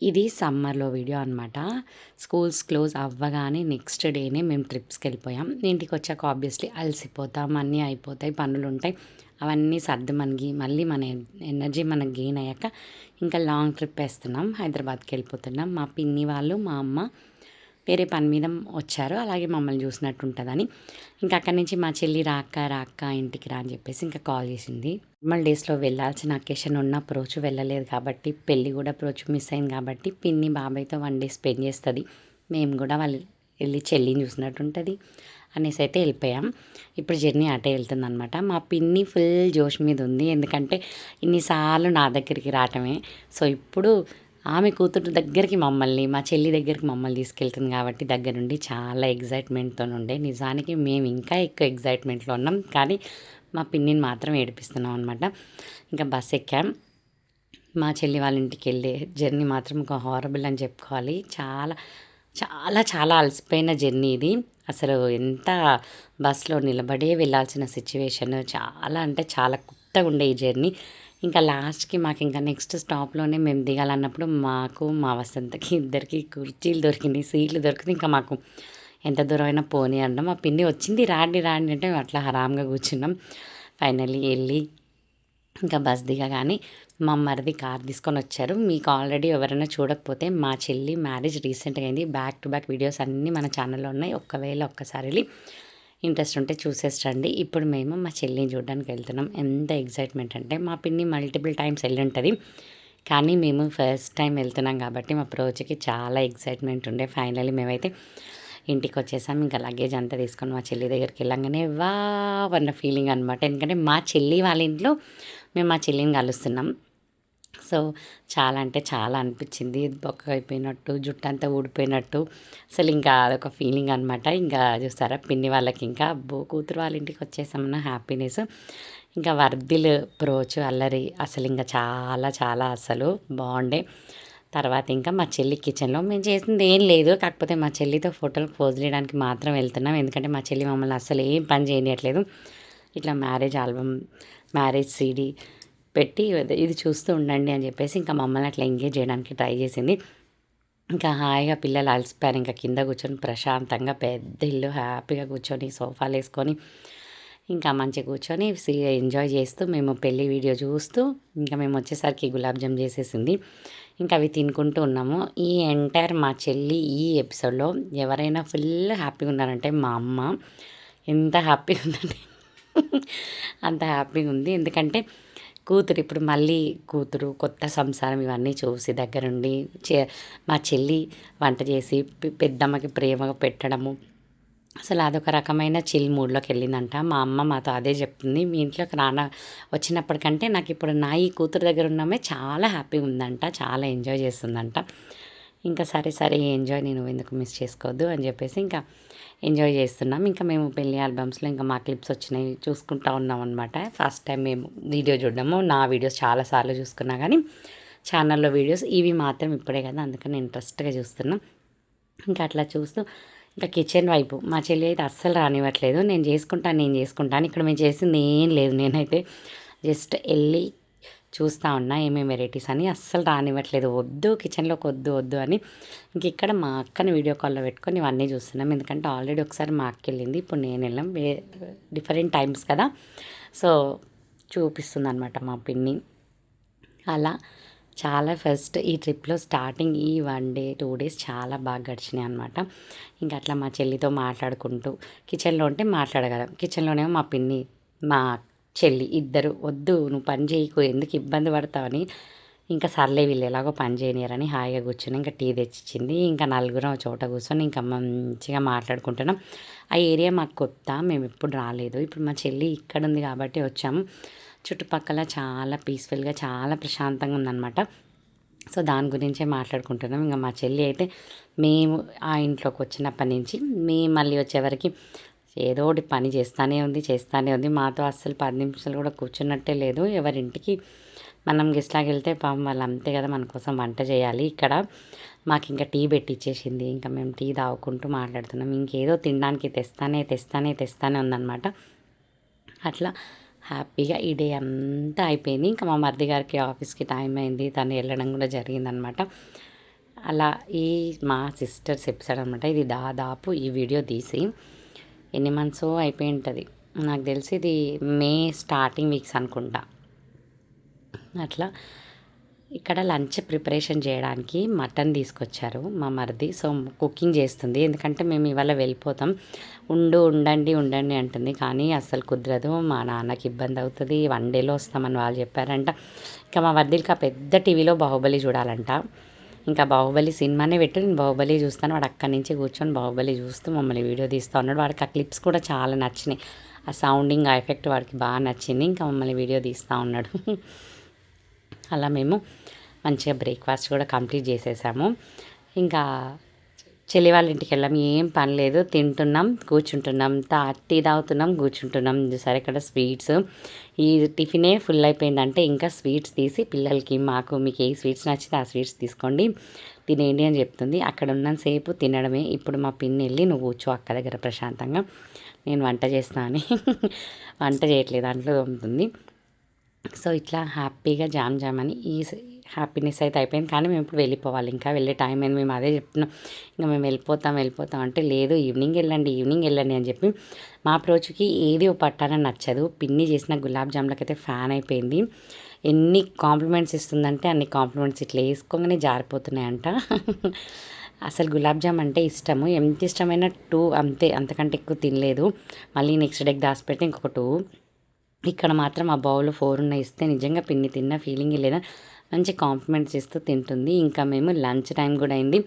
ఇది సమ్మర్లో వీడియో అనమాట స్కూల్స్ క్లోజ్ అవ్వగానే నెక్స్ట్ డేనే మేము ట్రిప్స్కి వెళ్ళిపోయాం ఇంటికి వచ్చాక ఆబ్వియస్లీ అలసిపోతాం అన్నీ అయిపోతాయి పనులు ఉంటాయి అవన్నీ సర్ది మనకి మళ్ళీ మన ఎనర్జీ మనకి గెయిన్ అయ్యాక ఇంకా లాంగ్ ట్రిప్ వేస్తున్నాం హైదరాబాద్కి వెళ్ళిపోతున్నాం మా పిన్ని వాళ్ళు మా అమ్మ వేరే పని మీద వచ్చారు. అలాగే మమ్మల్ని చూసినట్టు ఉంటుందని ఇంకా అక్కడి నుంచి మా చెల్లి రాక్క రాక్క ఇంటికి రా అని చెప్పేసి ఇంకా కాల్ చేసింది. నార్మల్ డేస్లో వెళ్ళాల్సిన అకేషన్ ఉన్న అప్రోచ్ వెళ్ళలేదు కాబట్టి పెళ్ళి కూడా అప్రోచ్ మిస్ అయింది కాబట్టి పిన్ని బాబాయ్తో వన్ డే స్పెండ్ చేస్తుంది. మేము కూడా వాళ్ళు వెళ్ళి చెల్లిని చూసినట్టు ఉంటుంది అనేసి అయితే వెళ్ళిపోయాం. ఇప్పుడు జర్నీ అటే వెళ్తుందనమాట మా పిన్ని ఫుల్ జోష్ మీద ఉంది. ఎందుకంటే ఇన్నిసార్లు నా దగ్గరికి రావటమే. సో ఇప్పుడు ఆమె కూతురు దగ్గరికి మమ్మల్ని మా చెల్లి దగ్గరికి మమ్మల్ని తీసుకెళ్తుంది కాబట్టి దగ్గర నుండి చాలా ఎగ్జైట్మెంట్తో ఉండే. నిజానికి మేము ఇంకా ఎక్కువ ఎగ్జైట్మెంట్లో ఉన్నాం. కానీ మా పిన్నిని మాత్రం ఏడిపిస్తున్నాం అనమాట ఇంకా బస్ ఎక్కాం. మా చెల్లి వాళ్ళ ఇంటికి వెళ్ళే జర్నీ మాత్రం ఒక హారబుల్ అని చెప్పుకోవాలి. చాలా చాలా చాలా అలసిపోయిన జర్నీ ఇది. అసలు ఎంత బస్సులో నిలబడే వెళ్ళాల్సిన సిచ్యువేషన్ చాలా అంటే చాలా కుట్టగా ఉండే ఈ జర్నీ ఇంకా లాస్ట్కి మాకు ఇంకా నెక్స్ట్ స్టాప్లోనే మేము దిగాలన్నప్పుడు మాకు మా వసంతకి ఇద్దరికి కుర్చీలు దొరికినాయి సీట్లు దొరికింది ఇంకా మాకు ఎంత దూరం అయినా పోనీ అన్నాం. మా పిన్ని వచ్చింది రాండి రాండి అంటే మేము అట్లా హరామ్గా కూర్చున్నాం. ఫైనల్లీ వెళ్ళి ఇంకా బస్ దిగగానే మా మరిది కార్ తీసుకొని వచ్చారు. మీకు ఆల్రెడీ ఎవరైనా చూడకపోతే మా చెల్లి మ్యారేజ్ రీసెంట్గా అయింది. బ్యాక్ టు బ్యాక్ వీడియోస్ అన్నీ మన ఛానల్లో ఉన్నాయి. ఒక్కవేళ ఒక్కసారి వెళ్ళి ఇంట్రెస్ట్ ఉంటే చూసేసండి ఇప్పుడు మేము మా చెల్లిని చూడడానికి వెళ్తున్నాం. ఎంత ఎగ్జైట్మెంట్ అంటే మా పిన్ని మల్టిపుల్ టైమ్స్ వెళ్ళి ఉంటుంది కానీ మేము ఫస్ట్ టైం వెళ్తున్నాం కాబట్టి మా ప్రోచ్కి చాలా ఎగ్జైట్మెంట్ ఉండే. ఫైనలీ మేమైతే ఇంటికి వచ్చేసాం ఇంకా లగేజ్ అంతా తీసుకొని మా చెల్లి దగ్గరికి వెళ్ళంగానే వా అన్న ఫీలింగ్ అనమాట ఎందుకంటే మా చెల్లి వాళ్ళ ఇంట్లో మేము మా చెల్లిని కలుస్తున్నాం. సో చాలా అంటే చాలా అనిపించింది. బొక్క అయిపోయినట్టు జుట్టు అంతా ఊడిపోయినట్టు. అసలు ఇంకా అదొక ఫీలింగ్ అనమాట ఇంకా చూస్తారా పిన్ని వాళ్ళకి ఇంకా బో కూతురు వాళ్ళ ఇంటికి వచ్చేసామన్న హ్యాపీనెస్. ఇంకా వర్దిల్ ప్రోచ్ అల్లరి అసలు ఇంకా చాలా చాలా అసలు బాగుండే. తర్వాత ఇంకా మా చెల్లి కిచెన్లో మేము చేసింది ఏం లేదు. కాకపోతే మా చెల్లితో ఫోటోలు పోజ్ చేయడానికి మాత్రం వెళ్తున్నాం. ఎందుకంటే మా చెల్లి మమ్మల్ని అసలు ఏం పని చేయట్లేదు ఇట్లా మ్యారేజ్ ఆల్బమ్ మ్యారేజ్ సీడీ పెట్టి ఇది చూస్తూ ఉండండి అని చెప్పేసి ఇంకా మమ్మల్ని అట్లా ఎంగేజ్ చేయడానికి ట్రై చేసింది. ఇంకా హాయిగా పిల్లలు అలసిపోయారు. ఇంకా కింద కూర్చొని ప్రశాంతంగా పెద్ద ఇల్లు హ్యాపీగా కూర్చొని సోఫాలు వేసుకొని ఇంకా మంచిగా కూర్చొని ఎంజాయ్ చేస్తూ మేము పెళ్ళి వీడియో చూస్తూ ఇంకా మేము వచ్చేసరికి గులాబ్ జామ్ చేసేసింది. ఇంకా అవి తినుకుంటూ ఉన్నాము. ఈ ఎంటైర్ మా చెల్లి ఈ ఎపిసోడ్లో ఎవరైనా ఫుల్ హ్యాపీగా ఉన్నారంటే మా అమ్మ. ఎంత హ్యాపీగా ఉందంటే అంత హ్యాపీగా ఉంది. ఎందుకంటే కూతురు ఇప్పుడు మళ్ళీ కూతురు కొత్త సంసారం ఇవన్నీ చూసి దగ్గరుండి మా చెల్లి వంట చేసి పెద్దమ్మకి ప్రేమగా పెట్టడము. అసలు అదొక రకమైన చిల్ మూడ్లోకి వెళ్ళిందంట. మా అమ్మ మాతో అదే చెప్తుంది. మీ ఇంట్లోకి రాన వచ్చినప్పటికంటే నాకు ఇప్పుడు నా ఈ కూతురు దగ్గర ఉన్నామే చాలా హ్యాపీగా ఉందంట చాలా ఎంజాయ్ చేస్తుందంట. ఇంకా సరే సరే ఎంజాయ్ నేను ఎందుకు మిస్ చేసుకోవద్దు అని చెప్పేసి ఇంకా ఎంజాయ్ చేస్తున్నాం. ఇంకా మేము పెళ్ళి ఆల్బమ్స్లో ఇంకా మా క్లిప్స్ వచ్చినాయి చూసుకుంటా ఉన్నాం అనమాట ఫస్ట్ టైం మేము వీడియో చూడడము. నా వీడియోస్ చాలాసార్లు చూసుకున్నా కానీ ఛానల్లో వీడియోస్ ఇవి మాత్రం ఇప్పుడే కదా అందుకని ఇంట్రెస్ట్గా చూస్తున్నాం. ఇంకా అట్లా చూస్తూ ఇంకా కిచెన్ వైపు మా చెల్లి అయితే అస్సలు రానివ్వట్లేదు. నేను చేసుకుంటాను నేను చేసుకుంటాను ఇక్కడ మేము చేసింది ఏం లేదు. నేనైతే జస్ట్ వెళ్ళి చూస్తూ ఉన్నా ఏమేమి వెరైటీస్ అని. అస్సలు రానివ్వట్లేదు. వద్దు కిచెన్లోకి వద్దు వద్దు అని. ఇంక ఇక్కడ మా అక్కని వీడియో కాల్లో పెట్టుకొని ఇవన్నీ చూస్తున్నాం. ఎందుకంటే ఆల్రెడీ ఒకసారి మా అక్క వెళ్ళింది. ఇప్పుడు నేను వెళ్ళాం. డిఫరెంట్ టైమ్స్ కదా. సో చూపిస్తుంది అనమాట మా పిన్ని. అలా చాలా ఫస్ట్ ఈ ట్రిప్లో స్టార్టింగ్ ఈ వన్ డే టూ డేస్ చాలా బాగా గడిచినాయి అనమాట ఇంకా అట్లా మా చెల్లితో మాట్లాడుకుంటూ కిచెన్లో ఉంటే మాట్లాడగలం. కిచెన్లోనేమో మా పిన్ని మా చెల్లి ఇద్దరు వద్దు నువ్వు పని చేయకు ఎందుకు ఇబ్బంది పడతావని? ఇంకా సర్లే వీళ్ళు ఎలాగో పని చేయనియరని హాయిగా కూర్చొని ఇంకా టీ తెచ్చిచ్చింది. ఇంకా నలుగురం చోట కూర్చొని ఇంకా మంచిగా మాట్లాడుకుంటున్నాం. ఆ ఏరియా మాకు కొత్త మేము ఎప్పుడు రాలేదు. ఇప్పుడు మా చెల్లి ఇక్కడ ఉంది కాబట్టి వచ్చాము. చుట్టుపక్కల చాలా పీస్ఫుల్గా చాలా ప్రశాంతంగా ఉందన్నమాట. సో దాని గురించే మాట్లాడుకుంటున్నాం. ఇంకా మా చెల్లి అయితే మేము ఆ ఇంట్లోకి వచ్చినప్పటి నుంచి మేము మళ్ళీ వచ్చేవరకు ఏదో ఒకటి పని చేస్తానే ఉంది చేస్తానే ఉంది. మాతో అస్సలు పది నిమిషాలు కూడా కూర్చున్నట్టే లేదు. ఎవరింటికి మనం గెస్ట్లాకి వెళ్తే పాపం వాళ్ళు అంతే కదా మన కోసం వంట చేయాలి. ఇక్కడ మాకు ఇంకా టీ పెట్టిచ్చేసింది. ఇంకా మేము టీ తాగుకుంటూ మాట్లాడుతున్నాం. ఇంకేదో తినడానికి తెస్తానే తెస్తానే తెస్తానే ఉందన్నమాట. అట్లా హ్యాపీగా ఈ డే అంతా అయిపోయింది. ఇంకా మా మరిది గారికి ఆఫీస్కి టైం అయింది. తను వెళ్ళడం కూడా జరిగిందనమాట అలా ఈ మా సిస్టర్స్ ఎపిసోడ్ అనమాట ఇది దాదాపు ఈ వీడియో తీసి ఎన్ని మంత్స్ అయిపోయి ఉంటుంది. నాకు తెలిసి ఇది మే స్టార్టింగ్ వీక్స్ అనుకుంటా. అట్లా ఇక్కడ లంచ్ ప్రిపరేషన్ చేయడానికి మటన్ తీసుకొచ్చారు. మా మరిది సో కుకింగ్ చేస్తుంది. ఎందుకంటే మేము ఇవాళ వెళ్ళిపోతాం. ఉండు ఉండండి ఉండండి అంటుంది. కానీ అస్సలు కుదరదు. మా నాన్నకి ఇబ్బంది అవుతుంది. వన్ డేలో వస్తామని వాళ్ళు చెప్పారంట. ఇంకా మా వర్దికి ఆ పెద్ద టీవీలో బాహుబలి చూడాలంట. ఇంకా బాహుబలి సినిమానే పెట్టు నేను బాహుబలి చూస్తాను. వాడు అక్కడి నుంచి కూర్చొని బాహుబలి చూస్తూ మమ్మల్ని వీడియో తీస్తూ ఉన్నాడు. వాడికి ఆ క్లిప్స్ కూడా చాలా నచ్చినాయి. ఆ సౌండింగ్ ఆ ఎఫెక్ట్ వాడికి బాగా నచ్చింది. ఇంకా మమ్మల్ని వీడియో తీస్తూ ఉన్నాడు. అలా మేము మంచిగా బ్రేక్ఫాస్ట్ కూడా కంప్లీట్ చేసేసాము. ఇంకా చెల్లి వాళ్ళ ఇంటికి వెళ్ళాం. ఏం పని లేదు. తింటున్నాం కూర్చుంటున్నాం. తా టీ తాగుతున్నాం కూర్చుంటున్నాం. సరే ఇక్కడ స్వీట్స్. ఈ టిఫినే ఫుల్ అయిపోయిందంటే ఇంకా స్వీట్స్ తీసి పిల్లలకి మాకు మీకు ఏ స్వీట్స్ నచ్చితే ఆ స్వీట్స్ తీసుకోండి తినేయండి అని చెప్తుంది. అక్కడ ఉన్నంతసేపు తినడమే. ఇప్పుడు మా పిన్ని వెళ్ళి నువ్వు కూర్చో అక్క దగ్గర ప్రశాంతంగా. నేను వంట చేస్తా అని. వంట చేయట్లేదు. దాంట్లో ఉంటుంది సో ఇట్లా హ్యాపీగా జామ్ జామ్ అని ఈ హ్యాపీనెస్ అయితే అయిపోయింది. కానీ మేము ఇప్పుడు వెళ్ళిపోవాలి. ఇంకా వెళ్ళే టైం అయింది. మేము అదే చెప్తున్నాం. ఇంకా మేము వెళ్ళిపోతాం వెళ్ళిపోతాం అంటే లేదు ఈవినింగ్ వెళ్ళండి ఈవినింగ్ వెళ్ళండి అని చెప్పి మా అప్రోచ్కి ఏది పట్టాలని నచ్చదు. పిన్ని చేసిన గులాబ్ జామ్లకైతే అయితే ఫ్యాన్ అయిపోయింది. ఎన్ని కాంప్లిమెంట్స్ ఇస్తుందంటే అన్ని కాంప్లిమెంట్స్ ఇట్లా వేసుకోగానే జారిపోతున్నాయంట. అసలు గులాబ్ జామ్ అంటే ఇష్టము. ఎంత ఇష్టమైన టూ అంతే. అంతకంటే ఎక్కువ తినలేదు. మళ్ళీ నెక్స్ట్ డేకి దాచిపెడితే ఇంకొక టూ. ఇక్కడ మాత్రం ఆ బౌల్ ఫోర్ ఉన్న ఇస్తే నిజంగా పిన్ని తిన్న ఫీలింగ్ లేదా. మంచి కాంప్లిమెంట్స్ ఇస్తూ తింటుంది. ఇంకా మేము లంచ్ టైం కూడా అయింది.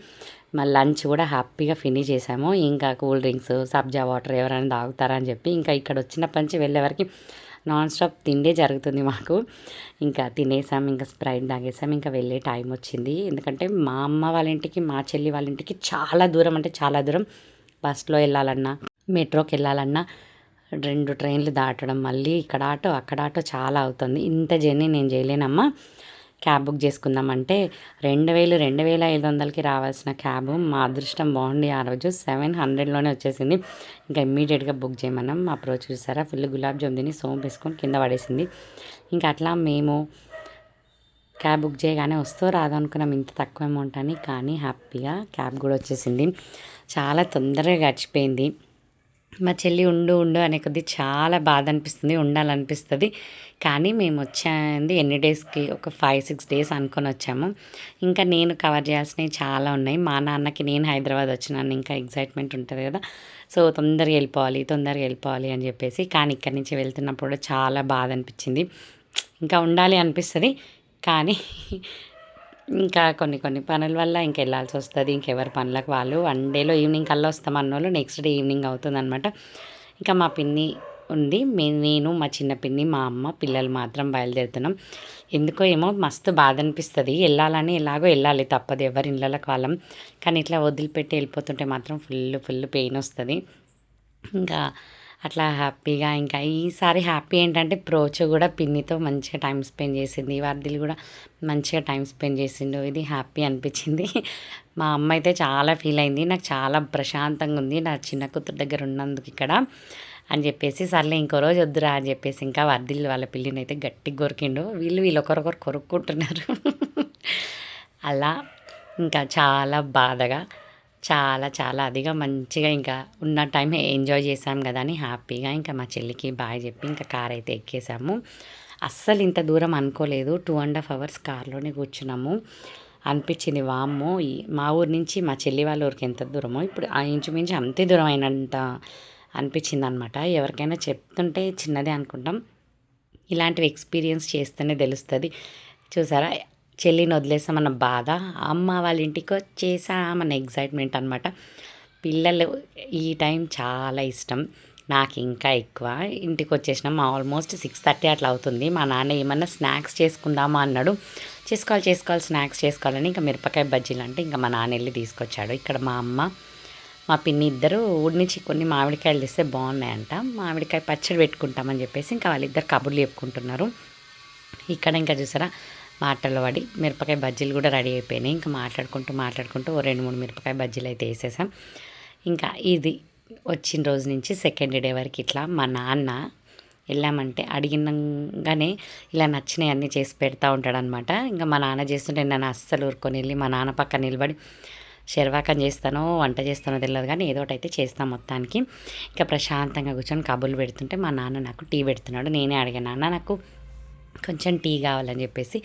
మా లంచ్ కూడా హ్యాపీగా ఫినిష్ చేసాము. ఇంకా కూల్ డ్రింక్స్ సబ్జా వాటర్ ఎవరైనా తాగుతారా అని చెప్పి ఇంకా ఇక్కడ వచ్చినప్పటి నుంచి వెళ్ళే వరకు నాన్ స్టాప్ తిండే జరుగుతుంది మాకు. ఇంకా తినేసాం ఇంకా స్ప్రైట్ తాగేసాం ఇంకా వెళ్ళే టైం వచ్చింది. ఎందుకంటే మా అమ్మ వాళ్ళ ఇంటికి మా చెల్లి వాళ్ళ ఇంటికి చాలా దూరం అంటే చాలా దూరం. బస్లో వెళ్ళాలన్నా మెట్రోకి వెళ్ళాలన్నా రెండు ట్రైన్లు దాటడం మళ్ళీ ఇక్కడ ఆటో అక్కడ ఆటో చాలా అవుతుంది. ఇంత జర్నీ నేను చేయలేనమ్మా. క్యాబ్ బుక్ చేసుకుందామంటే రెండు వేలు రెండు వేల ఐదు వందలకి రావాల్సిన క్యాబ్ మా అదృష్టం బాగుండి. ఆ రోజు సెవెన్ హండ్రెడ్లోనే వచ్చేసింది. ఇంకా ఇమ్మీడియట్గా బుక్ చేయమన్నాం. అప్రోచ్ చూసారా? ఫుల్ గులాబ్ జామ్ తిని సోమ్ వేసుకొని కింద పడేసింది. ఇంకా అట్లా మేము క్యాబ్ బుక్ చేయగానే వస్తూ రాదనుకున్నాం ఇంత తక్కువ అమౌంట్ అని కానీ హ్యాపీగా క్యాబ్ కూడా వచ్చేసింది. చాలా తొందరగా గడిచిపోయింది. మా చెల్లి ఉండు ఉండు అనే కొద్దీ చాలా బాధ అనిపిస్తుంది ఉండాలనిపిస్తుంది. కానీ మేము వచ్చింది ఎన్ని డేస్కి? ఒక ఫైవ్ సిక్స్ డేస్ అనుకొని వచ్చాము. ఇంకా నేను కవర్ చేయాల్సినవి చాలా ఉన్నాయి. మా నాన్నకి నేను హైదరాబాద్ వచ్చినాను ఇంకా ఎగ్జైట్మెంట్ ఉంటుంది కదా. సో తొందరగా వెళ్ళిపోవాలి తొందరగా వెళ్ళిపోవాలి అని చెప్పేసి కానీ ఇక్కడి నుంచి వెళ్తున్నప్పుడు చాలా బాధ అనిపించింది ఇంకా ఉండాలి అనిపిస్తుంది కానీ ఇంకా కొన్ని కొన్ని పనుల వల్ల ఇంక వెళ్ళాల్సి వస్తుంది. ఇంకెవరి పనులకు వాళ్ళు వన్ డేలో ఈవినింగ్ కల్లా వస్తాం అన్నోళ్ళు. నెక్స్ట్ డే ఈవినింగ్ అవుతుంది అనమాట ఇంకా మా పిన్ని ఉంది. నేను మా చిన్న పిన్ని మా అమ్మ పిల్లలు మాత్రం బయలుదేరుతున్నాం. ఎందుకో ఏమో మస్తు బాధ అనిపిస్తుంది వెళ్ళాలని ఎలాగో వెళ్ళాలి తప్పదు. ఎవరి ఇళ్ళకి వాళ్ళం. కానీ ఇట్లా వదిలిపెట్టి వెళ్ళిపోతుంటే మాత్రం ఫుల్ ఫుల్ పెయిన్ వస్తుంది. ఇంకా అట్లా హ్యాపీగా ఇంకా ఈసారి హ్యాపీ ఏంటంటే ప్రోచ్ కూడా పిన్నితో మంచిగా టైం స్పెండ్ చేసింది. వర్దిలు కూడా మంచిగా టైం స్పెండ్ చేసిండు. ఇది హ్యాపీ అనిపించింది. మా అమ్మ అయితే చాలా ఫీల్ అయింది. నాకు చాలా ప్రశాంతంగా ఉంది నా చిన్న కూతురు దగ్గర ఉన్నందుకు ఇక్కడ అని చెప్పేసి సర్లే ఇంకో రోజు వద్దురా అని చెప్పేసి ఇంకా వర్దిల్లు వాళ్ళ పిల్లిని అయితే గట్టిగా కొరికిండు. వీళ్ళు వీళ్ళు ఒకరొకరు కొరుక్కుంటున్నారు. అలా ఇంకా చాలా బాధగా చాలా చాలా అదిగా మంచిగా ఇంకా ఉన్న టైం ఎంజాయ్ చేసాం కదా అని హ్యాపీగా ఇంకా మా చెల్లికి బాయ్ చెప్పి ఇంకా కార్ అయితే ఎక్కేసాము. అస్సలు ఇంత దూరం అనుకోలేదు. టూ అండ్ హాఫ్ అవర్స్ కార్లోనే కూర్చున్నాము. అనిపించింది వామ్మో మా ఊరి నుంచి మా చెల్లి వాళ్ళ ఊరికి ఎంత దూరమో. ఇప్పుడు ఆ ఇంచుమించు అంతే దూరం అయినంత అనిపించింది అనమాట ఎవరికైనా చెప్తుంటే చిన్నదే అనుకుంటాం. ఇలాంటివి ఎక్స్పీరియన్స్ చేస్తేనే తెలుస్తుంది. చూసారా? చెల్లిని వదిలేసామన్న బాధ అమ్మ వాళ్ళ ఇంటికి వచ్చేసామన్న ఎగ్జైట్మెంట్ అనమాట పిల్లలు ఈ టైం చాలా ఇష్టం. నాకు ఇంకా ఎక్కువ. ఇంటికి వచ్చేసినాం ఆల్మోస్ట్ సిక్స్ థర్టీ అట్లా అవుతుంది. మా నాన్న ఏమన్నా స్నాక్స్ చేసుకుందామా అన్నాడు. చేసుకోవాలి చేసుకోవాలి స్నాక్స్ చేసుకోవాలని ఇంకా మిరపకాయ బజ్జీలు అంటే ఇంకా మా నాన్న వెళ్ళి తీసుకొచ్చాడు. ఇక్కడ మా అమ్మ మా పిన్ని ఇద్దరు ఊడి నుంచి కొన్ని మామిడికాయలు తెస్తే బాగున్నాయంట. మామిడికాయ పచ్చడి పెట్టుకుంటామని చెప్పేసి ఇంకా వాళ్ళిద్దరు కబుర్లు చెప్పుకుంటున్నారు. ఇక్కడ ఇంకా చూసారా మాటలు పడి మిరపకాయ బజ్జీలు కూడా రెడీ అయిపోయినాయి. ఇంకా మాట్లాడుకుంటూ మాట్లాడుకుంటూ ఓ రెండు మూడు మిరపకాయ బజ్జీలు అయితే వేసేసాం. ఇంకా ఇది వచ్చిన రోజు నుంచి సెకండ్ డే వరకు ఇట్లా మా నాన్న వెళ్ళామంటే అడిగినగానే ఇలా నచ్చినవి అన్నీ చేసి పెడతా ఉంటాడనమాట ఇంకా మా నాన్న చేస్తుంటే నన్ను అస్సలు ఊరుకొని వెళ్ళి మా నాన్న పక్కన నిలబడి శర్వాకం చేస్తానో వంట చేస్తానో తెలియదు కానీ ఏదో ఒకటి అయితే చేస్తాం మొత్తానికి. ఇంకా ప్రశాంతంగా కూర్చొని కబుర్లు పెడుతుంటే మా నాన్న నాకు టీ పెడుతున్నాడు. నేనే అడిగాను నాన్న నాకు కొంచెం టీ కావాలని చెప్పేసి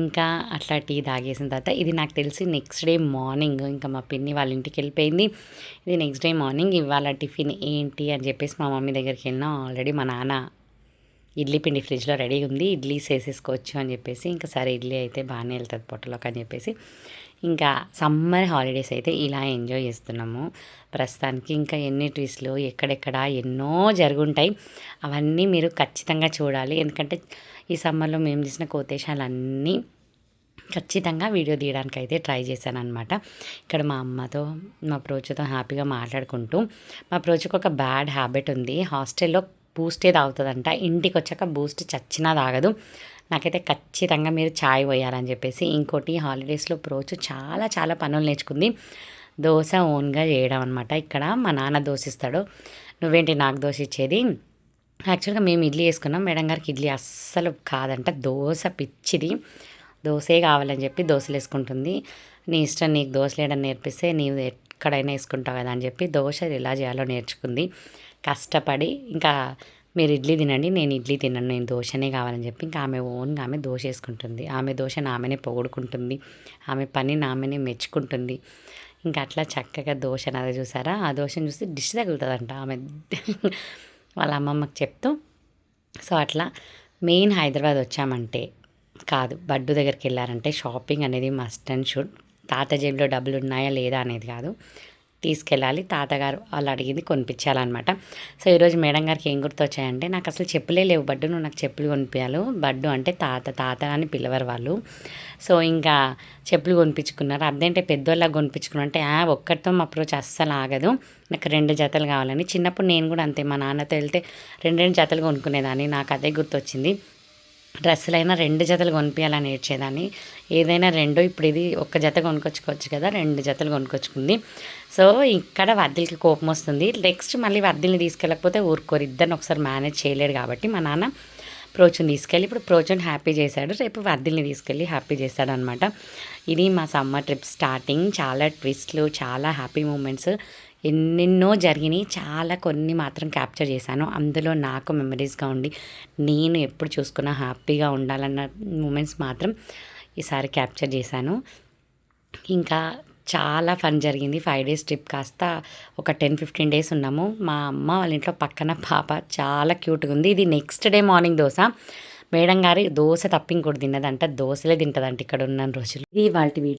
ఇంకా అట్లా టీ తాగేసిన తర్వాత ఇది నాకు తెలిసి నెక్స్ట్ డే మార్నింగ్ ఇంకా మా పిన్ని వాళ్ళ ఇంటికి వెళ్ళిపోయింది. ఇది నెక్స్ట్ డే మార్నింగ్ ఇవాళ టిఫిన్ ఏంటి అని చెప్పేసి మా మమ్మీ దగ్గరికి వెళ్ళినా ఆల్రెడీ మా నాన్న ఇడ్లీ పిండి ఫ్రిడ్జ్లో రెడీ ఉంది. ఇడ్లీ చేసేసుకోవచ్చు అని చెప్పేసి ఇంకా సరే ఇడ్లీ అయితే బాగానే వెళ్తుంది పొట్టలోకి అని చెప్పేసి ఇంకా సమ్మర్ హాలిడేస్ అయితే ఇలా ఎంజాయ్ చేస్తున్నాము. ప్రస్తుతానికి ఇంకా ఎన్ని ట్విస్ట్లు ఎక్కడెక్కడ ఎన్నో జరుగుంటాయి. అవన్నీ మీరు ఖచ్చితంగా చూడాలి. ఎందుకంటే ఈ సమ్మర్లో మేము చేసిన కోతేశాలన్నీ ఖచ్చితంగా వీడియో తీయడానికి అయితే ట్రై చేశాను అనమాట ఇక్కడ మా అమ్మతో మా ప్రోచుతో హ్యాపీగా మాట్లాడుకుంటూ మా ప్రోచుకు ఒక బ్యాడ్ హ్యాబిట్ ఉంది. హాస్టల్లో బూస్టే తాగుతుందంట. ఇంటికి వచ్చాక బూస్ట్ చచ్చినా తాగదు. నాకైతే ఖచ్చితంగా మీరు ఛాయ్ పోయాలని చెప్పేసి ఇంకోటి హాలిడేస్లో ప్రోచు చాలా చాలా పనులు నేర్చుకుంది. దోశ ఓన్గా చేయడం అనమాట ఇక్కడ మా నాన్న దోశ ఇస్తాడు నువ్వేంటి నాకు దోశ ఇచ్చేది? యాక్చువల్గా మేము ఇడ్లీ వేసుకున్నాం. మేడం గారికి ఇడ్లీ అస్సలు కాదంట. దోశ పిచ్చిది. దోశే కావాలని చెప్పి దోశలు వేసుకుంటుంది. నీ ఇష్టం నీకు దోశలు వేయడం నేర్పిస్తే నీవు ఎక్కడైనా వేసుకుంటావు కదా అని చెప్పి దోశ ఎలా చేయాలో నేర్చుకుంది. కష్టపడి ఇంకా మీరు ఇడ్లీ తినండి నేను ఇడ్లీ తినను నేను దోశనే కావాలని చెప్పి ఇంకా ఆమె ఓన్గా ఆమె దోశ వేసుకుంటుంది. ఆమె దోశ ఆమెనే పొగుడుకుంటుంది. ఆమె పని ఆమెనే మెచ్చుకుంటుంది. ఇంకా అట్లా చక్కగా దోశ నాది చూసారా? ఆ దోశను చూస్తే డిష్ తగులుతుందంట ఆమె. వాళ్ళ అమ్మమ్మకి చెప్తూ సో అట్లా మెయిన్ హైదరాబాద్ వచ్చామంటే కాదు బడ్డు దగ్గరికి వెళ్ళారంటే షాపింగ్ అనేది మస్ట్ అండ్ షుడ్. తాత జేబులో డబ్బులు ఉన్నాయా లేదా అనేది కాదు. తీసుకెళ్ళాలి. తాతగారు వాళ్ళు అడిగింది కొనిపించాలన్నమాట. సో ఈరోజు మేడం గారికి ఏం గుర్తొచ్చాయంటే నాకు అసలు చెప్పులే లేవు. బడ్డు నువ్వు నాకు చెప్పులు కొనిపించాలి. బడ్డు అంటే తాత తాత అని పిలవరు వాళ్ళు. సో ఇంకా చెప్పులు కొనిపించుకున్నారు. అదేంటే పెద్దోళ్ళకి కొనిపించుకున్నారు అంటే ఆ ఒక్కటితో మా అప్రోచ్ అస్సలు ఆగదు. నాకు రెండు జతలు కావాలని. చిన్నప్పుడు నేను కూడా అంతే. మా నాన్నతో వెళ్తే రెండు రెండు జతలు కొనుక్కునేదాన్ని. నాకు అదే గుర్తొచ్చింది. డ్రెస్సులైనా రెండు జతలు కొనిపించాలని ఏడ్చేదాన్ని ఏదైనా రెండు ఇప్పుడు ఇది ఒక్క జత కొనుక్కొచ్చుకోవచ్చు కదా రెండు జతలు కొనుక్కొచ్చుకుంది సో ఇక్కడ వర్దిలకి కోపం వస్తుంది. నెక్స్ట్ మళ్ళీ వర్దిల్ని తీసుకెళ్ళకపోతే ఊరుకోరు. ఇద్దరిని ఒకసారి మేనేజ్ చేయలేడు కాబట్టి మా నాన్న ప్రోచుని తీసుకెళ్ళి ఇప్పుడు ప్రోచుని హ్యాపీ చేశాడు. రేపు వర్దిల్ని తీసుకెళ్ళి హ్యాపీ చేశాడు అనమాట ఇది మా సమ్మర్ ట్రిప్ స్టార్టింగ్. చాలా ట్విస్ట్లు చాలా హ్యాపీ మూమెంట్స్. ఎన్నెన్నో జరిగినాయి. చాలా కొన్ని మాత్రం క్యాప్చర్ చేశాను. అందులో నాకు మెమరీస్గా ఉండి నేను ఎప్పుడు చూసుకున్నా హ్యాపీగా ఉండాలన్న మూమెంట్స్ మాత్రం ఈసారి క్యాప్చర్ చేశాను. ఇంకా చాలా ఫన్ జరిగింది. ఫైవ్ డేస్ ట్రిప్ కాస్త ఒక టెన్ ఫిఫ్టీన్ డేస్ ఉన్నాము. మా అమ్మ వాళ్ళ ఇంట్లో పక్కన పాప చాలా క్యూట్గా ఉంది. ఇది next day morning dosa. Madam గారి దోశ తప్ప ఇంకోటి తిన్నదంట. దోశలే తింటుందంట ఇక్కడ ఉన్న రోజులు ఇది వాళ్ళ